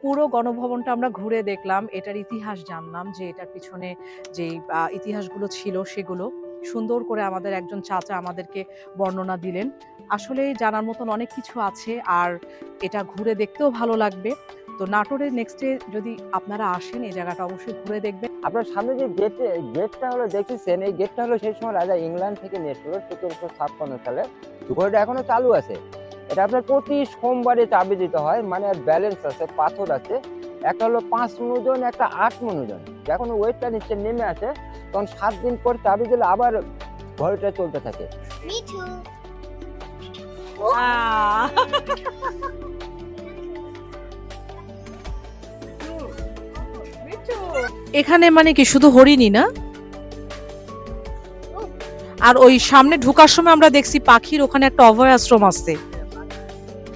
পুরো গণভবনটা আমরা ঘুরে দেখলাম, এটার ইতিহাস জানলাম যে এটার পিছনে যে ইতিহাসগুলো ছিল সেগুলো। সুন্দর করে আমাদের একজন চাচা আমাদেরকে বর্ণনা দিলেন। আসলে জানার মতন অনেক কিছু আছে আর এটা ঘুরে দেখতেও ভালো লাগবে। তো নাটোরের নেক্সটে যদি আপনারা আসেন, এই জায়গাটা অবশ্যই ঘুরে দেখবেন। আপনার সামনে যে গেট গেটটা হলো দেখেছেন, এই গেটটা হলো সেই সময় রাজা ইংল্যান্ড থেকে নিয়েছিল সতেরোশো ছাপ্পান্ন সালে। দুপুরটা এখনও চালু আছে। এটা আপনার প্রতি সোমবারে চাবি দিতে হয় মানে ব্যালেন্স আছে পাথর আছে। একটা হলো পাঁচ মনোজন একটা আট মনোজন। যখন ওয়েটটা নিচে নেমে আসে তখন সাত দিন পর চাবি দিলে আবার ঘড়িটা চলতে থাকে। এখানে মানে কি শুধু হরিণই না? আর ওই সামনে ঢোকার সময় আমরা দেখছি পাখির ওখানে একটা অভয় আশ্রম আছে।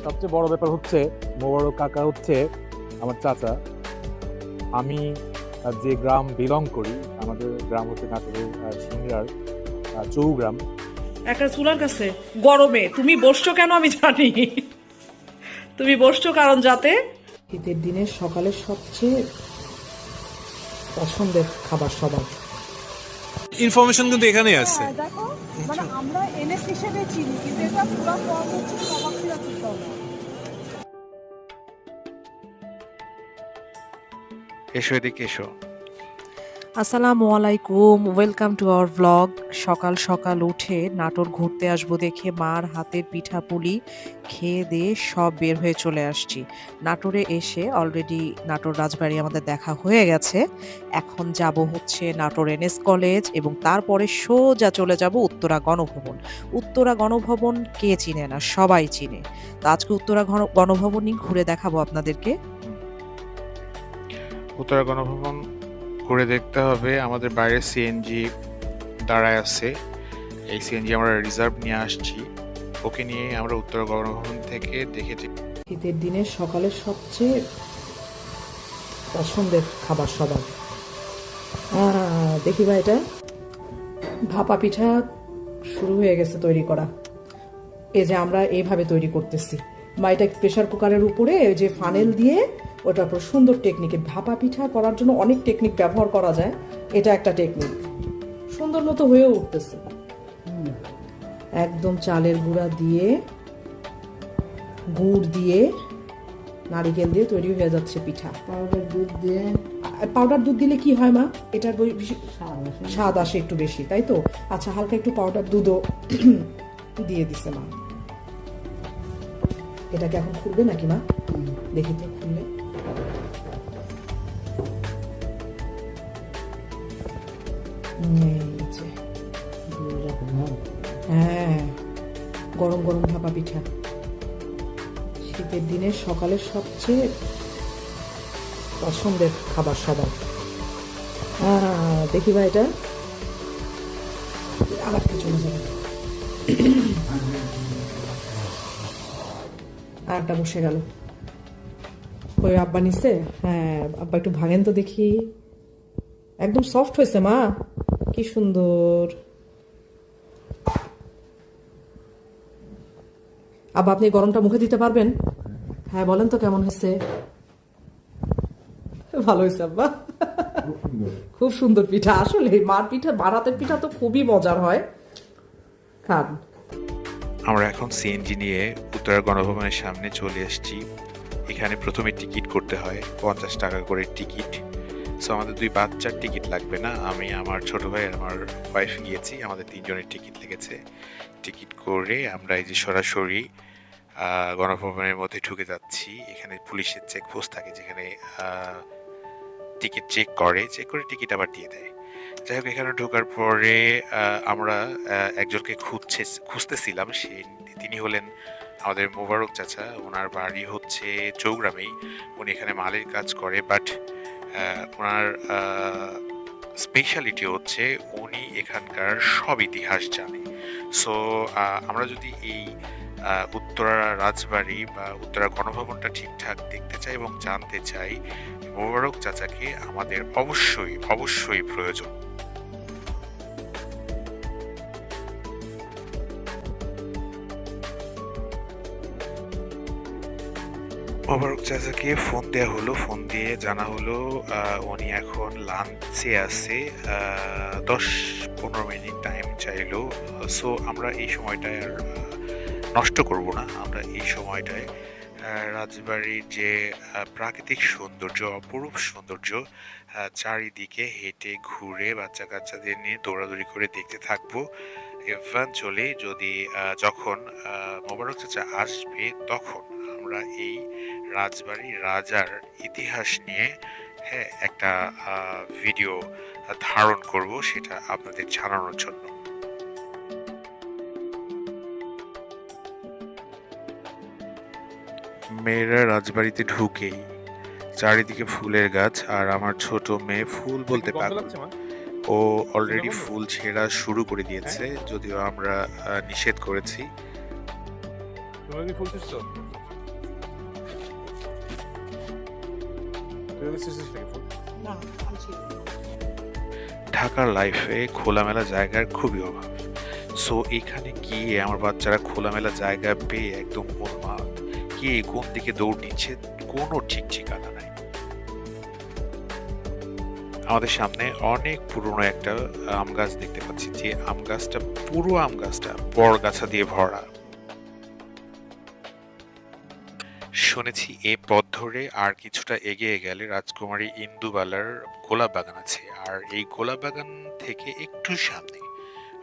সবচেয়ে বড় ব্যাপার হচ্ছে মোবারক কাকা হচ্ছে আমার চাচা। আমি যে গ্রাম বিলং করি আমাদের গ্রাম হচ্ছে নাটোরের সিংড়ার চৌগ্রাম। একটা চুলার কাছে গরমে তুমি বসছো কেন আমি জানি। তুমি বসছো কারণ যাতে শীতের দিনের সকালের সবচেয়ে পছন্দের খাবার সবার। ইনফরমেশন কিন্তু এখানেই আছে। দেখো মানে আমরা এনএস হিসেবে চিনি কিন্তু এটা পুরো ফর্ম হচ্ছে এসো এদিকে এসো। আসসালামু আলাইকুম, ওয়েলকাম টু আওয়ার ব্লগ। সকাল সকাল উঠে নাটোর ঘুরতে আসব দেখে মার হাতের পিঠা পুলি খেয়ে দিয়ে সব বের হয়ে চলে আসছি। নাটোরে এসে অলরেডি নাটোর রাজবাড়ি আমাদের দেখা হয়ে গেছে। এখন যাব হচ্ছে নাটোর এনএস কলেজ এবং তারপরে সোজা চলে যাব উত্তরা গণভবন। উত্তরা গণভবন কে চিনে না? সবাই চিনে। তো আজকে উত্তরা গণ- গণভবনই ঘুরে দেখাবো আপনাদেরকে। উত্তরা গণভবন ঘুরে দেখতে হবে। আমাদের বাইরে সিএনজি দাঁড়ায় আছে। এই সিএনজি আমরা রিজার্ভ নিয়ে আসছি। ওকে নিয়ে আমরা উত্তরা গণভবন থেকে দেখে যে- শীতের দিনের সকালের সবচেয়ে পছন্দের খাবার সবার। দেখি ভাই এটা। ভাপা পিঠা শুরু হয়ে গেছে তৈরি করা। এই যে আমরা এইভাবে তৈরি করতেছি। বা এটা প্রেশার কুকারের উপরে যে ফানেল দিয়ে ওটার উপর সুন্দর টেকনিকে ভাপা পিঠা করার জন্য অনেক টেকনিক ব্যবহার করা যায়। এটা একটা টেকনিক সুন্দর মতো হয়েও উঠতেছে। একদম চালের গুঁড়া দিয়ে গুড় দিয়ে নারিকেল দিয়ে তৈরি হয়ে যাচ্ছে পিঠা। পাউডার দুধ দিয়ে? পাউডার দুধ দিলে কি হয় মা? এটার স্বাদ আসে একটু বেশি তাই তো? আচ্ছা হালকা একটু পাউডার দুধও দিয়ে দিছে মা। এটাকে এখন খুলবে নাকি মা? দেখি তো। গরম গরম ভাপা পিঠা। শীতের দিনের সকালের সবচেয়ে পছন্দের খাবার সবার। দেখি ভাই এটা। আবার চলে যাবে। আর বসে গেল। ওই আব্বা নিছে? হ্যাঁ আব্বা একটু ভাঙেন তো দেখি। একদম সফট হয়েছে মা। কি সুন্দর। আব্বা আপনি গরমটা মুখে দিতে পারবেন? হ্যাঁ বলেন তো কেমন হয়েছে? ভালো হয়েছে, আব্বা। খুব সুন্দর পিঠা। আসলে মার পিঠা মার হাতের পিঠা তো খুবই মজার হয়। খান। আমরা এখন সিএনজি নিয়ে উত্তরা গণভবনের সামনে চলে এসেছি। এখানে প্রথমে টিকিট করতে হয়, পঞ্চাশ টাকা করে টিকিট। সো আমাদের দুই বাচ্চার টিকিট লাগবে না। আমি, আমার ছোট ভাই আমার ওয়াইফ গিয়েছি। আমাদের তিনজনের টিকিট লেগেছে। টিকিট করে আমরা এই যে সরাসরি গণভবনের মধ্যে ঢুকে যাচ্ছি। এখানে পুলিশের চেক পোস্ট থাকে যেখানে টিকিট চেক করে। চেক করে টিকিট আবার দিয়ে দেয়। যাই হোক, এখানে ঢোকার পরে আমরা একজনকে খুঁজছে, খুঁজতেছিলাম। সে, তিনি হলেন আমাদের মোবারক চাচা। ওনার বাড়ি হচ্ছে চৌগ্রামেই। উনি এখানে মালের কাজ করে বাট ওনার স্পেশালিটি হচ্ছে উনি এখানকার সব ইতিহাস জানে। সো আমরা যদি এই উত্তরা রাজবাড়ি বা উত্তরা গণভবনটা ঠিকঠাক দেখতে চাই এবং জানতে চাই। মোবারক চাচাকে আমাদের অবশ্যই অবশ্যই প্রয়োজন। মোবারক চাচাকে ফোন দেওয়া হলো, ফোন দিয়ে জানা হলো উনি এখন লাঞ্চে আছে দশ পনেরো মিনিট টাইম চাইলো। সো আমরা এই সময়টায় আর নষ্ট করব না। আমরা এই সময়টায় রাজবাড়ির যে প্রাকৃতিক সৌন্দর্য, অপরূপ সৌন্দর্য চারিদিকে হেঁটে ঘুরে বাচ্চা কাচ্চাদের নিয়ে দৌড়াদৌড়ি করে দেখতে থাকব। ইভেনচুয়ালি যদি যখন মোবারক চাচা আসবে, তখন আমরা এই রাজবাড়ি রাজার ইতিহাস নিয়ে হ্যাঁ একটা ভিডিও ধারণ করব, সেটা আপনাদের জানানোর জন্য। মেয়েরা রাজবাড়িতে ঢুকেই। চারিদিকে ফুলের গাছ আর আমার ছোট মেয়ে ফুল বলতে পাগল। ও অলরেডি ফুল ছেঁড়া শুরু করে দিয়েছে যদিও আমরা নিষেধ করেছি। ঢাকার লাইফে খোলামেলা জায়গার খুবই অভাব। সো এখানে গিয়ে আমার বাচ্চারা খোলামেলা জায়গা পেয়ে একদম উন্মাদ কে কোন দিকে দৌড় নিচ্ছে, কোনো ঠিক ঠিকানা নাই। আমাদের সামনে অনেক পুরনো একটা আম গাছ দেখতে পাচ্ছি যে আম গাছটা, পুরো আম গাছটা বড় গাছা দিয়ে ভরা। শুনেছি এ পথ ধরে আর কিছুটা এগিয়ে গেলে রাজকুমারী ইন্দুবালার গোলাপ বাগান আছে, আর এই গোলাপ বাগান থেকে একটু সামনে।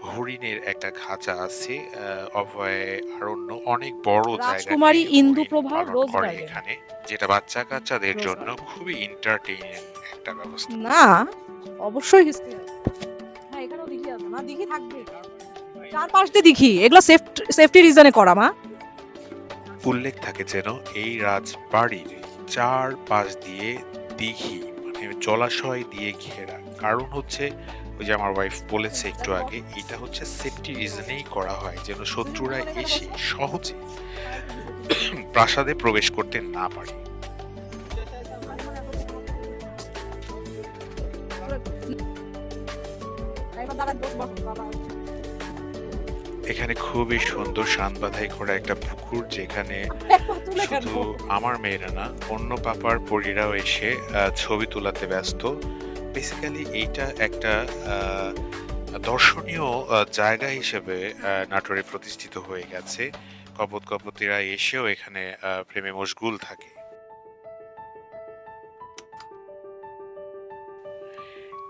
হরিণের একটা খাঁচা আছে আহ, অভয় অরণ্য অনেক বড় জায়গা ইন্দুপ্রভা রোজ এখানে যেটা বাচ্চা কাচ্চাদের জন্য খুবই এন্টারটেইনিং একটা ব্যবস্থা। না অবশ্যই হিস্ট্রি হ্যাঁ এখানেও দিঘি আছে। না দিঘি থাকবে চার পাঁচ দিয়ে দিঘি। এগুলো সেফটি রিজনে করা মা। উল্লেখ থাকে যেন এই রাজবাড়ির চার পাশ দিয়ে দিঘি। জলাশয় দিয়ে ঘেরা। কারণ হচ্ছে, ওই যে আমার ওয়াইফ বলেছে একটু আগে, এটা হচ্ছে সেফটি রিজনেই করা হয়, যেন শত্রুরা এসে সহজে প্রাসাদে প্রবেশ করতে না পারে। এখানে খুবই সুন্দর শান বাধাই করা একটা পুকুর যেখানে শুধু আমার মেয়েরা না অন্য পাপার পরীরাও এসে ছবি তোলাতে ব্যস্ত। বেসিক্যালি এইটা একটা দর্শনীয় জায়গা হিসেবে নাটোরে প্রতিষ্ঠিত হয়ে গেছে। কপত কপতিরা এসেও এখানে আহ, প্রেমে মশগুল থাকে।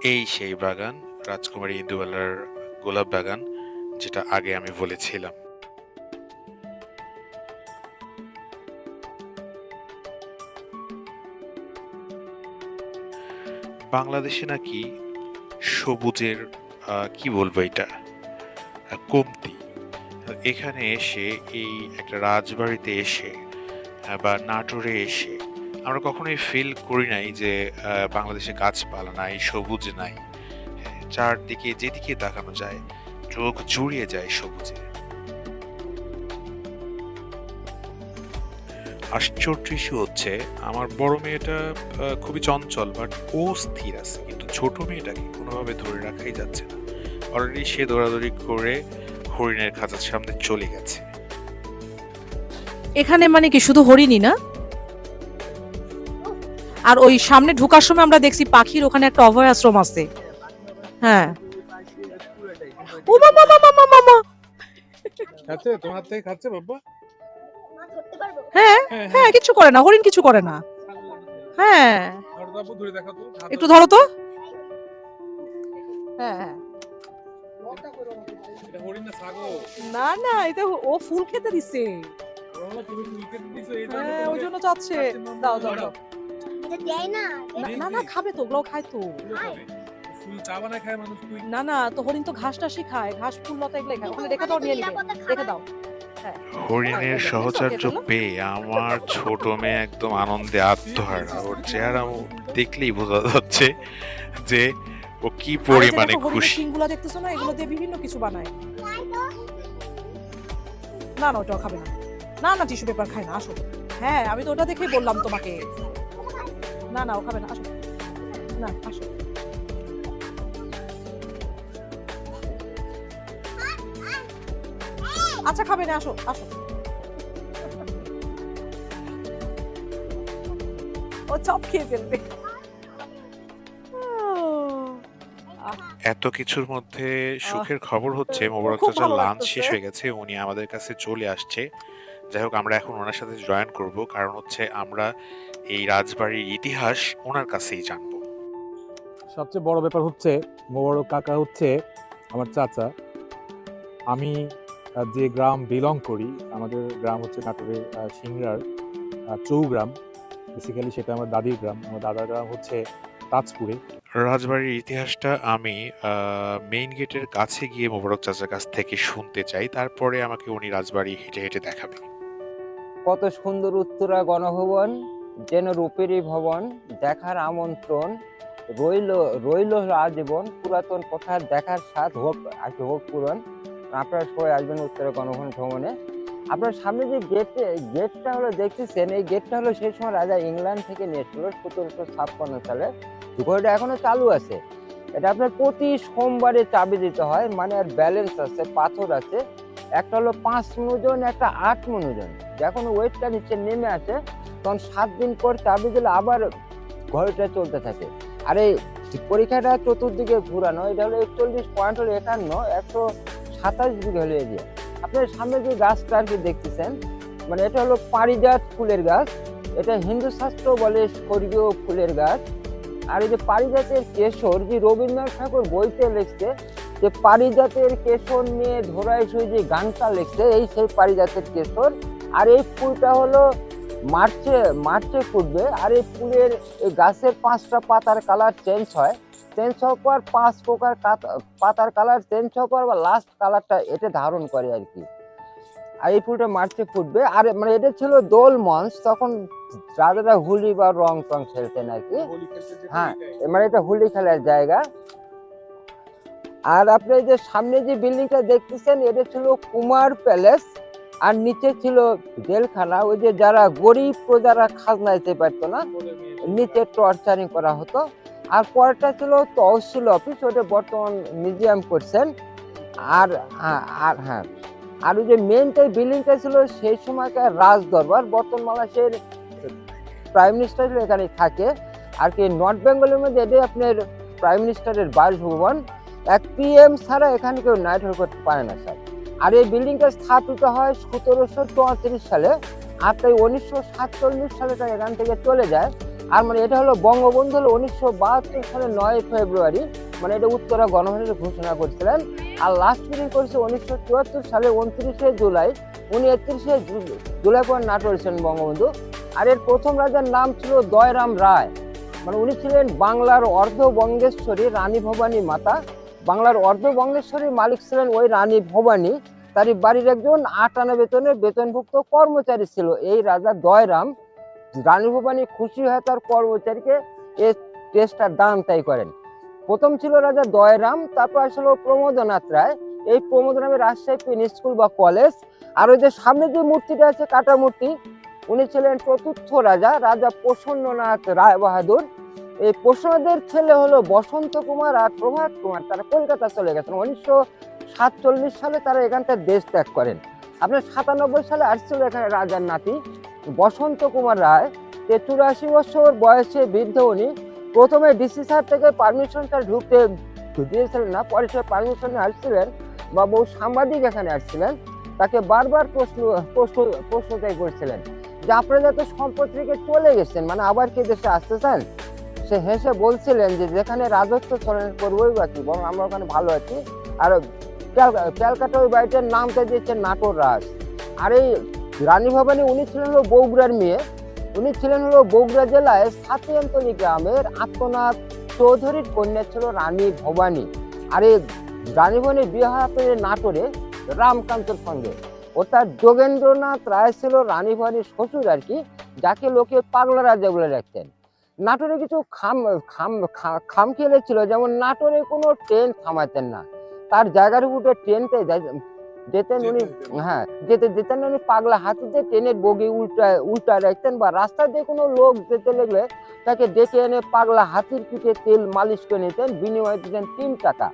এই সেই বাগান রাজকুমারী ইন্দুবালার গোলাপ বাগান। যেটা আগে আমি বলেছিলাম। বাংলাদেশে নাকি সবুজের কি বলব এটা কমতি। এখানে এসে এই একটা রাজবাড়িতে এসে বা নাটোরে এসে আমরা কখনোই ফিল করি নাই যে বাংলাদেশে গাছপালা নাই সবুজ নাই। হ্যাঁ, চারদিকে যেদিকে তাকানো যায় চোখ জুড়িয়ে যায় সবুজে। আশ্চর্য issue হচ্ছে, আমার বড় মেয়েটা খুবই চঞ্চল বাট ও স্থির আছে, কিন্তু ছোট মেয়েটাকে কোনোভাবে ধরে রাখাই যাচ্ছে না। অলরেডি সে দৌড়াদৌড়ি করে হরিণের খাঁচার সামনে চলে গেছে। এখানে মানে কি, শুধু হরিণই না? আর ওই সামনে ঢোকার সময় আমরা দেখছি পাখির ওখানে একটা অভয় আশ্রম আছে। হ্যাঁ। ও মামা মামা মামা মামা খাচ্ছে? তোমার হাত থেকে খাচ্ছে বাবা? হ্যাঁ হ্যাঁ হ্যাঁ। কিছু করে না হরিণ কিছু করে না। হ্যাঁ। ধরো তো আপু, ধরে দেখো তো হাত একটু ধরো। তো। হ্যাঁ হ্যাঁ। না না না এটা ও ফুল খেতে দিছে। হ্যাঁ ওই জন্য চাচ্ছে। দাও। দাও দাও না না, না না খাবে তো ওগুলো খায় তো। ফুল চা বানায় খায় মানুষ তুই? না না তো হরিণ তো ঘাস টাসই খায় ঘাস ফুল লতা এগুলো খায়। ওখানে রেখে দাও নিয়ে নিবে। রেখে দাও। হরিণের হ্যাঁ, সহচর্য পেয়ে আমার ছোট মেয়ে একদম আনন্দে আত্মহারা। ওর চেহারা দেখলেই বোঝা যাচ্ছে যে ও কি পরিমাণে খুশি। শিংগুলো দেখতেছো না? এগুলো দিয়ে বিভিন্ন কিছু বানায়। না না ওটাও খাবে না। না না টিস্যু পেপার খায় না আসো। হ্যাঁ আমি তো ওটা দেখেই বললাম তোমাকে। না না ও খাবে না আসো। না আসো। আচ্ছা খাবে না আসো আসো। ও চপ খেয়ে ফেলবে। এত কিছুর মধ্যে সুখের খবর হচ্ছে মোবারক চাচার লাঞ্চ শেষ হয়ে গেছে উনি আমাদের কাছে চলে আসছে। যাই হোক আমরা এখন ওনার সাথে জয়েন করব কারণ হচ্ছে আমরা এই রাজবাড়ির ইতিহাস ওনার কাছেই জানব। সবচেয়ে বড় ব্যাপার হচ্ছে মোবারক কাকা হচ্ছে আমার চাচা। আমি যে গ্রাম বিলং করি আমাদের গ্রাম হচ্ছে নাটোরের সিংড়ার চৌগ্রাম। বেসিক্যালি সেটা আমার দাদির গ্রাম। আমার দাদার গ্রাম হচ্ছে তাজপুরে। রাজবাড়ির ইতিহাসটা আমি মেইন গেটের কাছে গিয়ে মোবারক চাচার কাছ থেকে শুনতে চাই। তারপরে আমাকে উনি রাজবাড়ি হেঁটে হেঁটে দেখাবেন। কত সুন্দর উত্তরা গণভবন যেন রূপেরই ভবন দেখার আমন্ত্রণ রইল রইল আজীবন পুরাতন কথা দেখার স্বাদ হোক হোক পূরণ। আপনারা সবাই আসবেন উত্তরা গণভবন ভ্রমণে আপনার সামনে যে গেট গেটটা হলো দেখতেছেন, এই গেটটা হলো সেই সময় রাজা ইংল্যান্ড থেকে নিয়েছিল সতেরোশো ছাপ্পান্ন সালে। ঘরটা এখনও চালু আছে। এটা আপনার প্রতি সোমবারে চাবি দিতে হয় মানে আর ব্যালেন্স আছে, পাথর আছে। একটা হলো পাঁচ মনোজন, একটা আট মনোজন। যখন ওয়েটটা নিচে নেমে আসে, তখন সাত দিন পর চাবি দিলে আবার ঘরটা চলতে থাকে। আর এই পরীক্ষাটা চতুর্দিকে ঘুরানো, এটা হলো একচল্লিশ পয়েন্ট হলো একান্ন, একশো সাতাশ দিকে হলো এরিয়া। আপনার সামনে যে গাছটা আর কি দেখতেছেন মানে এটা হলো পারিজাত ফুলের গাছ। এটা হিন্দু শাস্ত্র বলে স্বর্গীয় ফুলের গাছ। আর এই যে পারিজাতের কেশর, যে রবীন্দ্রনাথ ঠাকুর বইতে লিখছে যে পারিজাতের কেশর নিয়ে ধরাই সই যে গানটা লিখছে, এই সেই পারিজাতের কেশর। আর এই ফুলটা হলো মার্চে মার্চে ফুটবে। আর এই ফুলের গাছের পাঁচটা পাতার কালার চেঞ্জ হয়। চেঞ্জ হওয়ার পর পাঁচ প্রকার পাতার কালার চেঞ্জ হওয়ার পর বা লাস্ট কালারটা এটা ধারণ করে আর কি। আর এই ফুলটা মার্চে ফুটবে। আর মানে এটা ছিল দোল মঞ্চ তখন রাজারা হোলি বা রং টং খেলতেন আর কি। হ্যাঁ মানে এটা হোলি খেলার জায়গা। আর আপনি যে সামনে যে বিল্ডিংটা দেখতেছেন এটা ছিল কুমার প্যালেস আর নিচে ছিল জেলখানা। ওই যে যারা গরিব প্রজারা খাজনা দিতে পারতো না নিচে টর্চারিং করা হতো। আর পরেরটা ছিল তহসিল অফিস ওটা বর্তমান মিউজিয়াম করছেন। আর আর হ্যাঁ। আর ওই যে মেনটা বিল্ডিংটা ছিল, সেই সময়কার রাজ দরবার বর্তমান বাংলাদেশের প্রাইম মিনিস্টার এখানে থাকে। আর কি নর্থ বেঙ্গলের মধ্যে এটাই আপনার প্রাইম মিনিস্টারের বাসভবন। এক পিএম ছাড়া এখানে কেউ নাইট হোল্ড করতে পারে না, স্যার। আর এই বিল্ডিংটা স্থাপিত হয় সতেরোশো চৌত্রিশ সালে। আর তাই উনিশশো সাতচল্লিশ সালে তা এখান থেকে চলে যায়। আর মানে এটা হলো বঙ্গবন্ধু হলো উনিশশো বাহাত্তর সালে নয় ফেব্রুয়ারি মানে এটা উত্তরা গণভবনের ঘোষণা করেছিলেন। আর লাস্ট মিটিং করেছে উনিশশো চুয়াত্তর সালে উনত্রিশে জুলাই, উনি একত্রিশে জুলাই পর নাটোর ছিলেন বঙ্গবন্ধু। আর এর প্রথম রাজার নাম ছিল দয়রাম রায়। মানে উনি ছিলেন বাংলার অর্ধ বঙ্গেশ্বরী রানী ভবানী মাতা। বাংলার অর্ধ বঙ্গেশ্বরীর মালিক ছিলেন ওই রানী ভবানী। তারই বাড়ির একজন আটানা বেতনের বেতনভুক্ত কর্মচারী ছিল এই রাজা দয়রাম। রানী ভবানী খুশি হয়ে তার কর্মচারীকে এই টেস্টটার দাম তাই করেন। প্রথম ছিল রাজা দয়রাম, তারপর আসলে প্রমোদনাথ রায়। এই প্রমোদনাথের রাজশাহী পিন স্কুল বা কলেজ। আর ওই যে সামনে যে মূর্তিটা আছে, কাটা মূর্তি, উনি ছিলেন চতুর্থ রাজা রাজা প্রসন্ননাথ রায় বাহাদুর এই প্রসন্নদের ছেলে হলো বসন্ত কুমার আর প্রভাত কুমার। তারা কলকাতা চলে গেছেন। উনিশশো সাতচল্লিশ সালে তারা এখান থেকে দেশ ত্যাগ করেন। আপনার সাতানব্বই সালে আসছিল এখানে রাজার নাতি। বসন্ত কুমার রায় যে চুরাশি বছর বয়সে বৃদ্ধ উনি। প্রথমে ডিসি স্যার থেকে পারমিশন স্যার ঢুকতে দিয়েছিলেন না, পরে সে পারমিশনে আসছিলেন। বা বহু সাংবাদিক এখানে আসছিলেন, তাকে বারবার প্রশ্ন প্রশ্ন, প্রশ্নটাই করছিলেন যে, আপনারা তো সম্পদ চলে গেছেন মানে আবার কি দেশে আসতে চান সে হেসে বলছিলেন যে, যেখানে রাজত্ব চলন করবোই বা কি, বরং আমরা ওখানে ভালো আছি। আর ক্যালকাটা ওই বাড়িটার নামটা দিয়েছে নাটোর রাজ। আর এই রানী ভবানী উনি ছিলেন হলো বগুড়ার মেয়ে। উনি ছিলেন হলো বগুড়া জেলায় সাতিয়ান্তনী গ্রামের আত্মনাথ চৌধুরীর কন্যা ছিল রানী ভবানী। আর এই রানী ভবানীর বিয়ে হয় নাটোরে রামকান্তর সঙ্গে। অর্থাৎ যোগেন্দ্রনাথ রায় ছিল রানী ভবানীর শ্বশুর আর কি, যাকে লোকে পাগলা রাজা বলে রাখতেন নাটোরে কিছু খাম খাম খাম খেলে ছিল, যেমন নাটোরে কোনো ট্রেন থামাতেন না। তার জায়গার উপরে ট্রেনতে যেতেন উনি হ্যাঁ যেতে যেতেন উনি পাগলা হাতিতে ট্রেনের বগি উল্টা উল্টা রাখতেন বা রাস্তা দিয়ে কোনো লোক যেতে লাগলে তাকে ডেকে এনে পাগলা হাতির পিঠে তেল মালিশ করে নিতেন বিনিময়ে দিতেন তিন টাকা।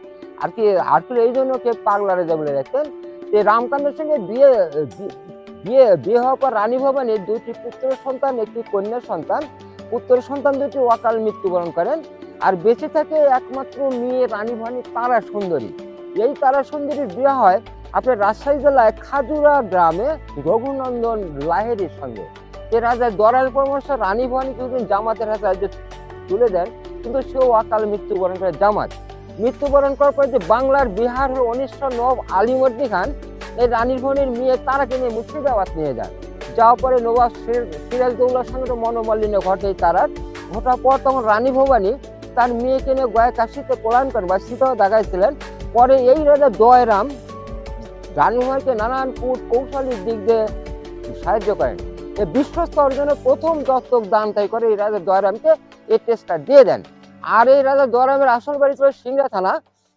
আর কি আসলে এই জন্য কে পাগলা রাজা বলে রাখতেন? যে রামকান্তের সঙ্গে বিয়ে বিয়ে বিয়ে হওয়ার পর রানী ভবানীর দুটি পুত্র সন্তান একটি কন্যা সন্তান। পুত্র সন্তান দুটি অকাল মৃত্যুবরণ করেন। আর বেঁচে থাকে একমাত্র মেয়ে রানী ভানি তারা সুন্দরী এই তারা সুন্দরীর বিয়ে হয় আপনার রাজশাহী জেলায় খাজুরা গ্রামে রঘুনন্দন লাহেরির সঙ্গে। যে রাজা দরার পরামর্শ রানী ভবানী কিছুদিন জামাতের হাতে রাজ্য তুলে দেন, কিন্তু সেও অকাল মৃত্যুবরণ করে জামাত। মৃত্যুবরণ করার পর যে বাংলার বিহার অনিষ্ট নব আলিমর্দি খান, এই রানীর ভবনের মেয়ে তারাকে নিয়ে মুর্শিদাবাদ নিয়ে যান। যাওয়ার পরে নবাব সির- সিরাজদৌল্লার সঙ্গে মনোমালিন্য ঘটে তারার। ঘটার পর তখন রানী ভবানী তার মেয়েকে নিয়ে গয়া কাশিতে পলায়ন করেন বা সীতাও দেখাইছিলেন পরে এই রাজা দয়রাম রানী ভবানীকে নানান কূট কৌশলের দিক দিয়ে সাহায্য করেন। এই বিশ্বস্ত অর্জনের প্রথম দত্তক দান তাই করে এই রাজা দয়ারামকে এই টেস্টটা দিয়ে দেন। আর এই রাজা দয়ারামের আসল বাড়ি ছিল সিংড়া থানা।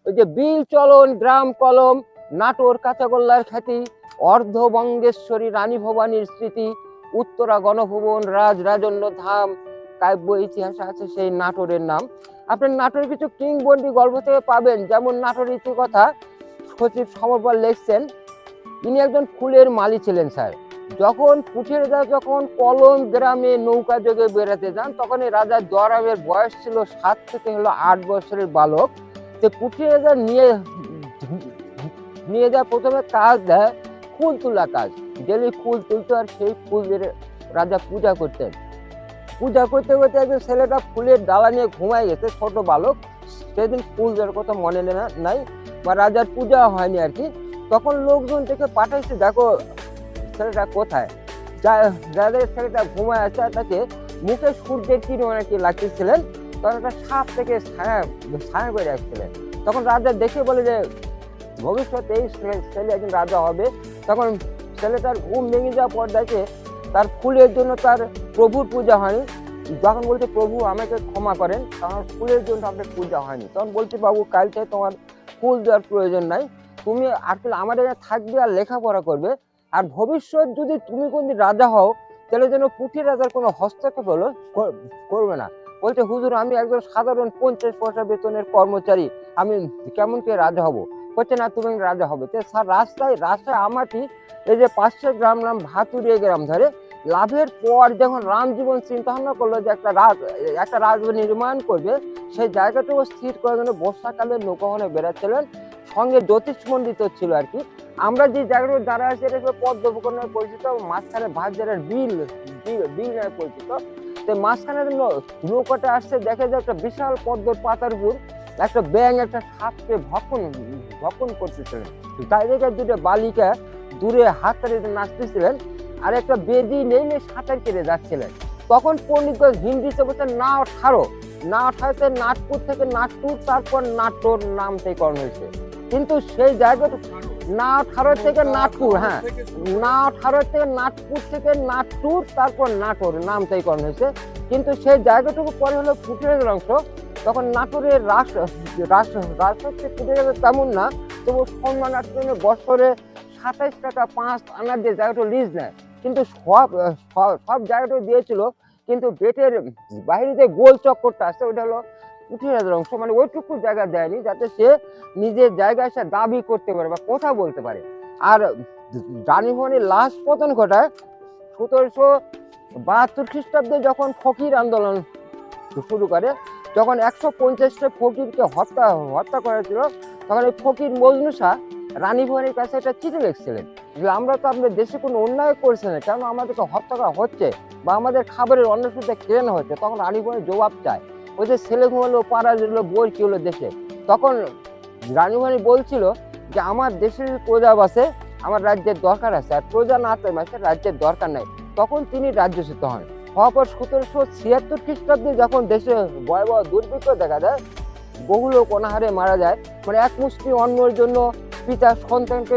ওই যে বিল, চলন, গ্রাম, কলম, নাটোর, কাঁচাগোল্লার খ্যাতি, অর্ধবঙ্গেশ্বরী, রানী ভবানীর স্মৃতি, উত্তরা গণভবন রাজ রাজন্য ধাম, কাব্য ইতিহাসে আছে সেই নাটোরের নাম। আপনি নাটোরের কিছু কিংবন্দি গল্প থেকে পাবেন। যেমন নাটোর ইতিকথা সচিব সমরপাল লিখছেন তিনি একজন ফুলের মালি ছিলেন, স্যার। যখন পুঠের রাজা যখন কলম গ্রামে নৌকা যোগে বেড়াতে যান তখন এই রাজা দরামের বয়স ছিল সাত থেকে হলো আট বছরের বালক। তো পুঠের রাজা নিয়ে নিয়ে যা প্রথমে কাজ দেয় ফুল তোলা কাজ। ডেলি ফুল তুলতো আর সেই ফুলের রাজা পূজা করতেন। পূজা করতে করতে একদিন ছেলেটা ফুলের ডালা নিয়ে ঘুমায় গেছে, ছোট বালক। সেদিন ফুল দেওয়ার কথা মনে নাই। বা রাজার পূজা হয়নি আর কি, তখন লোকজন থেকে পাঠাইছে, দেখো, ছেলেটা কোথায়? যা- যাদের ছেলেটা ঘুমায় আছে তাকে মুখে সূর্যের কিরণ আর কি লাগতেছিলেন তখন একটা সাপ থেকে ছায়া ছায়া করে রাখছিলেন তখন রাজা দেখে বলে যে, ভবিষ্যতে এই ছেলে ছেলে একজন রাজা হবে। তখন ছেলেটার ঘুম ভেঙে যাওয়ার পর দেখে তার ফুলের জন্য তার প্রভুর পূজা হয়নি। যখন বলছে, প্রভু, আমাকে ক্ষমা করেন। তখন ফুলের জন্য আপনার পূজা হয়নি। তখন বলছে, বাবু কাল থেকে তোমার ফুল দেওয়ার প্রয়োজন নাই। তুমি আসলে আমার এখানে থাকবে আর লেখাপড়া করবে। আর ভবিষ্যৎ যদি তুমি কোনদিন রাজা হও, তাহলে যেন পুঁথি রাজার কোনো হস্তক্ষেপ হলো কর- করবে না। বলছে, হুজুর, আমি একজন সাধারণ পঞ্চাশ পয়সা বেতনের কর্মচারী। আমি কেমন করে রাজা হব? বলছে, না, তুমি রাজা হবে। তো স্যার, রাস্তায় রাস্তায় আমাটি, এই যে পাঁচশো গ্রাম নাম ভাতুরিয়া গ্রাম ধরে লাভের পর যখন রাম জীবন চিন্তা ভাবনা করল যে একটা রাজ একটা রাজ নির্মাণ করবে, সেই জায়গাটাও স্থির করার জন্য বর্ষাকালে নৌকাহনে বেড়াচ্ছিলেন। সঙ্গে জ্যোতিষমণ্ডিত ছিল আর কি। আমরা যে জায়গাটা দাঁড়া আছি, এটা হলো পদ্ম উপকূল নামে পরিচিত, মাঝখানে ভাজারের বিল, বিল- নামে পরিচিত। তো মাঝখানে নৌকাটা আসছে, দেখে যে একটা বিশাল পদ্মর পাতার একটা ব্যাং একটা সাপকে ভক্ষণ ভক্ষণ করতেছিলেন। তাই দেখে দুটো বালিকা দূরে হাত নাচতেছিলেন। আর একটা বেদি নেই নেই সাঁতার কেটে যাচ্ছিলেন। তখন পণ্ডিত হিন্দিতে বলছে না ঠারো না ঠারোতে নাটপুর থেকে নাটপুর তারপর নাটোর নামকরণ হয়েছে। কিন্তু সেই জায়গাটা না ঠারো থেকে নাটপুর হ্যাঁ। না ঠারো থেকে নাটপুর থেকে নাটপুর তারপর নাটোর নামকরণ হয়েছে। কিন্তু সেই জায়গাটুকু পরে হলো ফুটের অংশ। তখন নাটোরের রাস রাস রাস হচ্ছে ফুটে যাবে তেমন না, তবু সম্মানার্থে বছরে সাতাইশ টাকা পাঁচ আনার যে জায়গাটা লিজ নেয়। কিন্তু সব সব সব জায়গাটা দিয়েছিল, কিন্তু বেটের বাইরে যে গোল চক্করটা আছে ওটা হলো উঠে অংশ মানে ওইটুকু জায়গা দেয়নি, যাতে সে নিজের জায়গায় সে দাবি করতে পারে বা কথা বলতে পারে। আর রানীভবনের লাশ পতন ঘটায় সতেরোশো বাহাত্তর খ্রিস্টাব্দে যখন ফকির আন্দোলন শুরু করে, যখন একশো পঞ্চাশটা ফকিরকে হত্যা হত্যা করা ছিল তখন এই ফকির মজনু শাহ রানীভবনের কাছে একটা চিঠি লিখছিলেন। যে আমরা তো আপনাদের দেশে কোনো অন্যায় করছে না কেন আমাদেরকে হত্যা করা হচ্ছে বা আমাদের খাবারের শুদ্ধ কেড়ে নেওয়া হচ্ছে, তখন রানীভবনের জবাব চায়। ওই যে ছেলে ঘুমালো পাড়া দিল বই কি হলো দেশে? তখন রানীভবনী বলছিল যে আমার দেশের প্রজা বাসে, আমার রাজ্যের দরকার আছে, আর প্রজা না আছে রাজ্যের দরকার নাই। তখন তিনি রাজ্যচ্যুত হন। হওয়ার পর সতেরোশো ছিয়াত্তর খ্রিস্টাব্দে যখন দেশে ভয়াবহ দুর্ভিক্ষ দেখা যায় বহু লোক অনাহারে মারা যায়। মানে এক মুষ্টি অন্নর জন্য পিতা সন্তানকে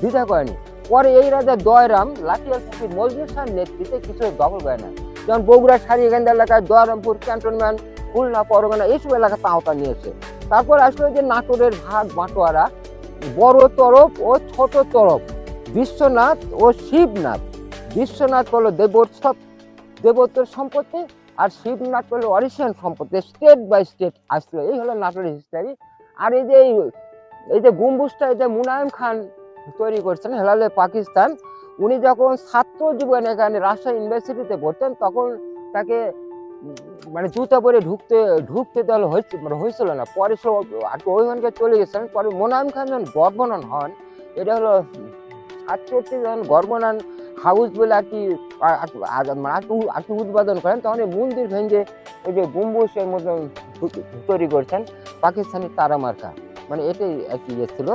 দ্বিধা করেনি পরে এই রাজা দয়রাম লাঠিয়াল ফকির মজনু শাহের নেতৃত্বে কিছু দখল করে না যেমন বগুড়া সারিয়াগঞ্জ এলাকায় দয়রামপুর ক্যান্টনমেন্ট, খুলনা, পরগনা এইসব এলাকা তাওতা নিয়েছে। তারপর আসলে যে নাটোরের ভাগ বাটোয়ারা, বড় তরফ ও ছোট তরফ, বিশ্বনাথ ও শিবনাথ। বিশ্বনাথ হলো দেবোৎসব দেবোত্তর সম্পত্তি আর শিবনাথ হলো অরিশিয়ান সম্পত্তি। স্টেট বাই স্টেট আসলো। এই হলো নাটোরের হিস্টারি আর এই যে এই- যে গম্বুজটা, এই যে মুনায়েম খান তৈরি করছেন হেলালে পাকিস্তান, উনি যখন ছাত্র জীবনে এখানে রাজশাহী ইউনিভার্সিটিতে পড়তেন, তখন তাকে মানে জুতা পরে ঢুকতে ঢুকতে তাহলে মানে হয়েছিল না। পরে আর ওইখানকে চলে গেছেন। পরে মোনাম খান যখন গর্বনন হন, এটা হলো আটষট্টি যখন গর্বনন হাউস বলে আর কি আর কি- উদ্বোধন করেন, তখন এই মন্দির ভেঙে ওই যে গম্বুজের মতন তৈরি করছেন পাকিস্তানি তারা মার্কা। মানে এটাই কি ইয়ে ছিল।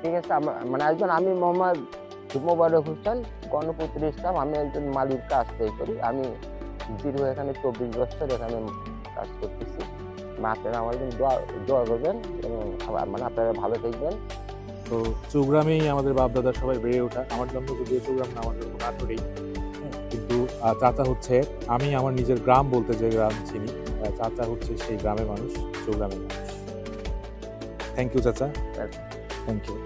ঠিক আছে আমার মানে একজন আমি মোহাম্মদ মোবারক হোসেন গণপুত্র ইসলাম আমি একজন মালির কাজ করি আমি দীর্ঘ এখানে চব্বিশ বছর এখানে কাজ করতেছি। আপনারা আমার জন্য দোয়া করবেন এবং মানে আপনারা ভালো থাকবেন। তো চৌগ্রামেই আমাদের বাপ দাদা সবাই বেড়ে ওঠা। আমার জন্ম যদিও চৌগ্রাম না আমার জন্ম নাটোরেই কিন্তু চাচা হচ্ছে, আমি আমার নিজের গ্রাম বলতে যে গ্রাম চিনি চাচা হচ্ছে সেই গ্রামের মানুষ, চৌগ্রামের মানুষ। থ্যাংক ইউ চাচা। থ্যাংক ইউ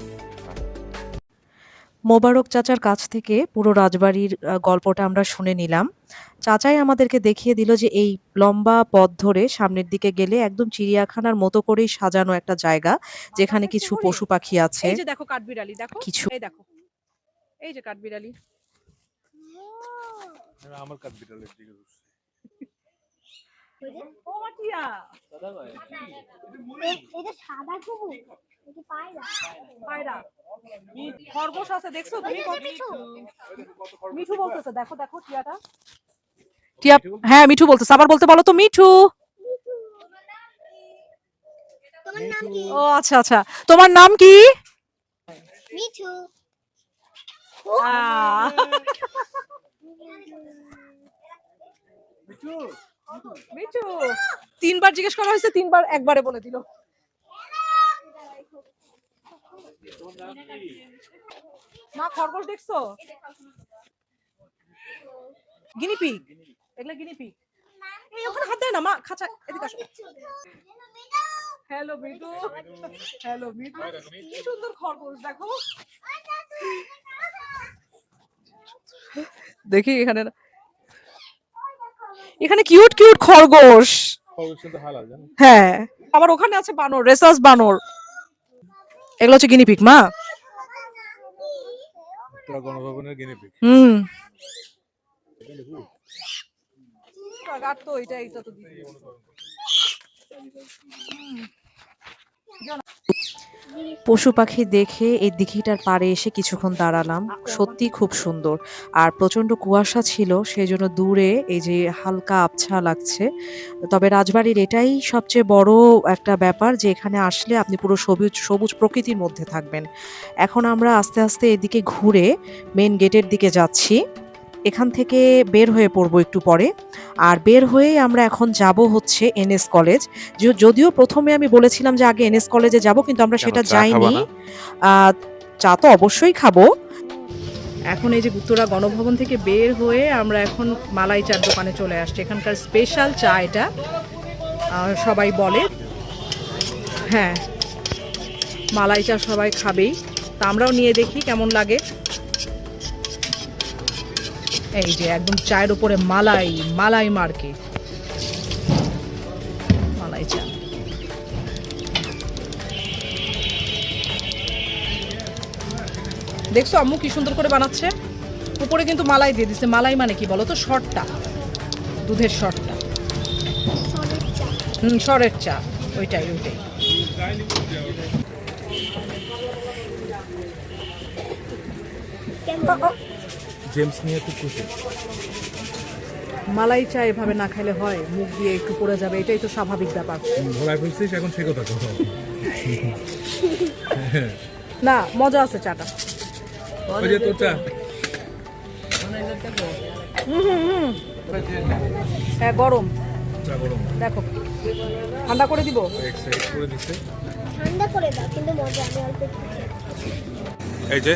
মোবারক চাচার কাছ থেকে পুরো রাজবাড়ির গল্পটা আমরা শুনে নিলাম। চাচাই আমাদেরকে দেখিয়ে দিল যে এই লম্বা পথ ধরে সামনের দিকে গেলে একদম চিড়িয়াখানার মতো করেই সাজানো একটা জায়গা যেখানে কিছু পশু পাখি আছে। এই যে দেখো কাঠবিড়ালি দেখো। কিছু এই দেখো। এই যে কাঠবিড়ালি। আমার কাঠ বিড়ালের দিকে ও মাটিয়া। এটা সাদা কুকুর এটা পায়রা। পায়রা। খরগোশ আছে দেখছ? তুমি মিঠু। বলতেছে দেখো দেখো টিয়াটা। টিয়া হ্যাঁ মিঠু বলতেছে। আবার বলতে বলো তো মিঠু। তোমার নাম কি? ও আচ্ছা আচ্ছা। তোমার নাম কি? মিঠু। আহ, মিঠু। তিনবার জিজ্ঞেস করা হয়েছে, তিনবার একবারে বলে দিল। মা, খরগোশ দেখছ? গিনিপিগ এগুলা গিনিপিগ এই, ওখানে হাত দেয় না, মা খাঁচা এদিকে আসো। হ্যালো, মিঠু। হ্যালো, মিঠু। কি সুন্দর খরগোশ, দেখো। দেখি এখানে। এখানে কিউট কিউট খরগোশ। হ্যাঁ। আবার ওখানে আছে বানর রেসাস বানর। এগুলো হচ্ছে গিনিপিক মা। গণভবনের গিনিপিক হুম। তো এটা এটা তো। পশু পাখি দেখে এই দিঘিটার পাড়ে এসে কিছুক্ষণ দাঁড়ালাম। সত্যি খুব সুন্দর। আর প্রচণ্ড কুয়াশা ছিল সেই জন্য দূরে এই যে হালকা আবছা লাগছে। তবে রাজবাড়ির এটাই সবচেয়ে বড় একটা ব্যাপার যে এখানে আসলে আপনি পুরো সবুজ সবুজ প্রকৃতির মধ্যে থাকবেন। এখন আমরা আস্তে আস্তে এদিকে ঘুরে মেন গেটের দিকে যাচ্ছি। এখান থেকে বের হয়ে পড়ব একটু পরে। আর বের হয়েই আমরা এখন যাব হচ্ছে এনএস কলেজ। য- যদিও প্রথমে আমি বলেছিলাম যে আগে এনএস কলেজে যাব কিন্তু আমরা সেটা যাইনি। চা তো অবশ্যই খাব। এখন এই যে উত্তরা গণভবন থেকে বের হয়ে আমরা এখন মালাই চার দোকানে চলে আসছি। এখানকার স্পেশাল চা এটা সবাই বলে। হ্যাঁ মালাই চা সবাই খাবেই। তা আমরাও নিয়ে দেখি কেমন লাগে। এই যে একদম চায়ের উপরে মালাই মালাই মার্কে। মালাই চা। দেখছ আম্মু কি সুন্দর করে বানাচ্ছে? উপরে কিন্তু মালাই দিয়ে দিছে। মালাই মানে কি বলো তো শর্টটা দুধের শর্টটা হুম সরের চা। ওইটাই ওইটাই। জেমস নিয়ে খুব খুশি। মালাই চা এভাবে না খাইলে হয় মুখ দিয়ে একটু পড়ে যাবে এটাই তো স্বাভাবিক ব্যাপার। ভোলায় ফেলছিস এখন সে কথা কো না মজা আছে চাটা। ওই যে তোর চা। হ্যাঁ গরম। চা গরম। দেখো ঠান্ডা করে দিব? করে দিচ্ছে। ঠান্ডা করে দাও কিন্তু মজা আমি অল্প এই যে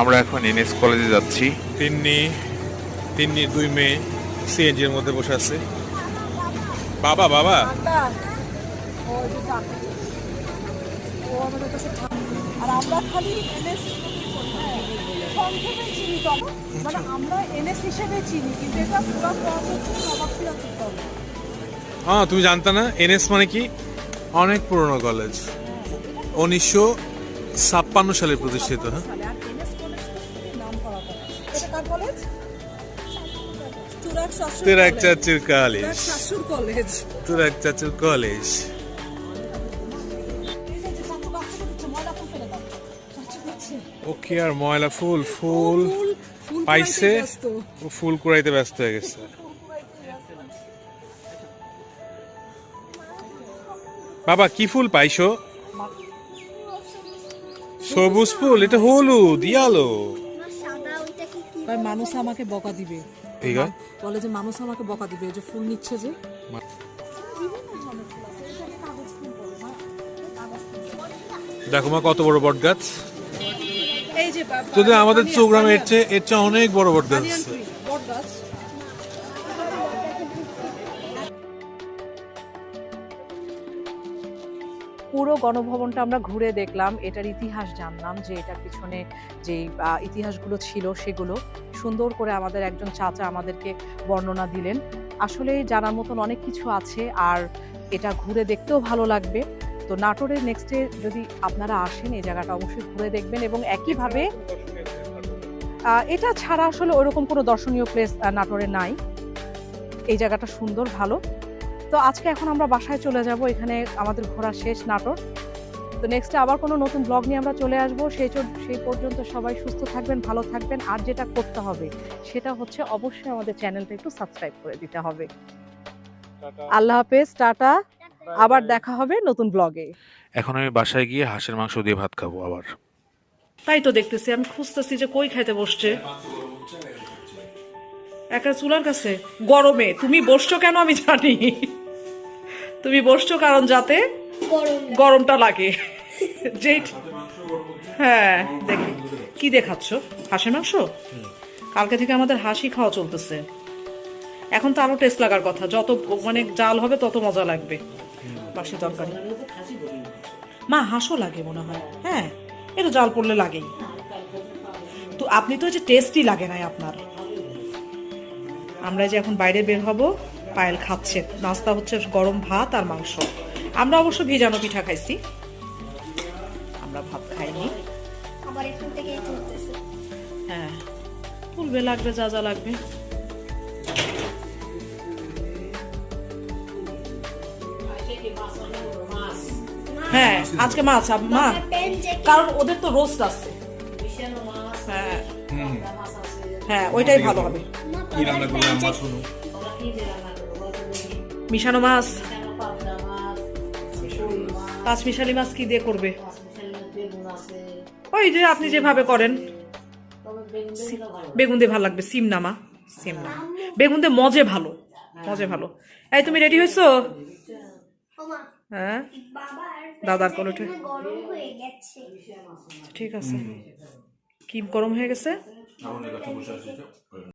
আমরা এখন এনএস কলেজে যাচ্ছি। তিন্নি তিন্নি দুই মেয়ে সিএনজির মধ্যে বসে আছে। বাবা বাবা। হ্যাঁ তুমি জানতে না, এনএস মানে কি? অনেক পুরনো কলেজ উনিশশো ছাপ্পান্ন সালে প্রতিষ্ঠিত হ্যাঁ? কলেজ? তুরাক চাচুর কলেজ। কলেজ। তুরাক চাচুর কলেজ। ওকে আর ময়লা ফুল ফুল পাইছে। ও ফুল কুড়াইতে ব্যস্ত হয়ে গেছে। বাবা কি ফুল পাইছো? সবুজ ফুল এটা হলুদ ইয়ালো। ভাই মানুষ আমাকে বকা দিবে। ঠিক আছে বলে যে মানুষ আমাকে বকা দিবে এই যে ফুল নিচ্ছে যে। দেখো মা কত বড় বট গাছ যদি আমাদের চৌগ্রামে এর চেয়ে এর চেয়ে অনেক বড় বট গাছ গণভবনটা আমরা ঘুরে দেখলাম, এটার ইতিহাস জানলাম যে এটার পিছনে যে ইতিহাসগুলো ছিল সেগুলো সুন্দর করে আমাদের একজন চাচা আমাদেরকে বর্ণনা দিলেন। আসলে জানার মতন অনেক কিছু আছে আর এটা ঘুরে দেখতেও ভালো লাগবে। তো নাটোরের নেক্সটে যদি আপনারা আসেন, এই জায়গাটা অবশ্যই ঘুরে দেখবেন এবং একইভাবে এটা ছাড়া আসলে ওরকম কোনো দর্শনীয় প্লেস নাটোরে নাই। এই জায়গাটা সুন্দর, ভালো। তো আজকে এখন আমরা বাসায় চলে যাব এখানে আমাদের ঘোরা শেষ নাটক। তো নেক্সটে আবার কোনো নতুন ব্লগ নিয়ে আমরা চলে আসব। সেই সেই পর্যন্ত সবাই সুস্থ থাকবেন ভালো থাকবেন। আর যেটা করতে হবে সেটা হচ্ছে অবশ্যই আমাদের চ্যানেলটা একটু সাবস্ক্রাইব করে দিতে হবে। আল্লাহ হাফেজ টাটা। আবার দেখা হবে নতুন ব্লগে এখন আমি বাসায় গিয়ে হাঁসের মাংস দিয়ে ভাত খাব আবার। তাই তো দেখতেছি আমি খুঁজতেছি যে কই খাইতে বসছে। একটা চুলার কাছে গরমে তুমি বসছো কেন আমি জানি। তুমি বসছো কারণ যাতে গরমটা লাগে। যেই হ্যাঁ দেখি কি দেখাচ্ছ? হাঁসের মাংস? কালকে থেকে আমাদের হাসি খাওয়া চলতেছে। এখন তো আরও টেস্ট লাগার কথা। যত মানে জাল হবে তত মজা লাগবে। বাসি তরকারি। মা হাঁসও লাগে মনে হয়। হ্যাঁ এটা জাল পড়লে লাগেই। তো আপনি তো যে টেস্টই লাগে নাই আপনার। আমরা যে এখন বাইরে বের হব পায়েল খাচ্ছে। নাস্তা হচ্ছে গরম ভাত আর মাংস। আমরা অবশ্য ভিজানো পিঠা খাইছি। আমরা ভাত খাইনি। হ্যাঁ তুলবে লাগবে যা যা লাগবে। হ্যাঁ আজকে মাছ মা কারণ ওদের তো রোস্ট আছে। হ্যাঁ। হ্যাঁ ওইটাই ভালো হবে। মিশানো মাছ পাঁচ মিশালি মাছ কি দিয়ে করবে? ওই যে আপনি যেভাবে করেন। বেগুন দিয়ে ভালো লাগবে সিম নামা সিম না। বেগুন দিয়ে মজে ভালো মজে ভালো। এই তুমি রেডি হয়েছো? হ্যাঁ? দাদার কোল উঠে গরম গেছে ঠিক আছে। কি গরম হয়ে গেছে?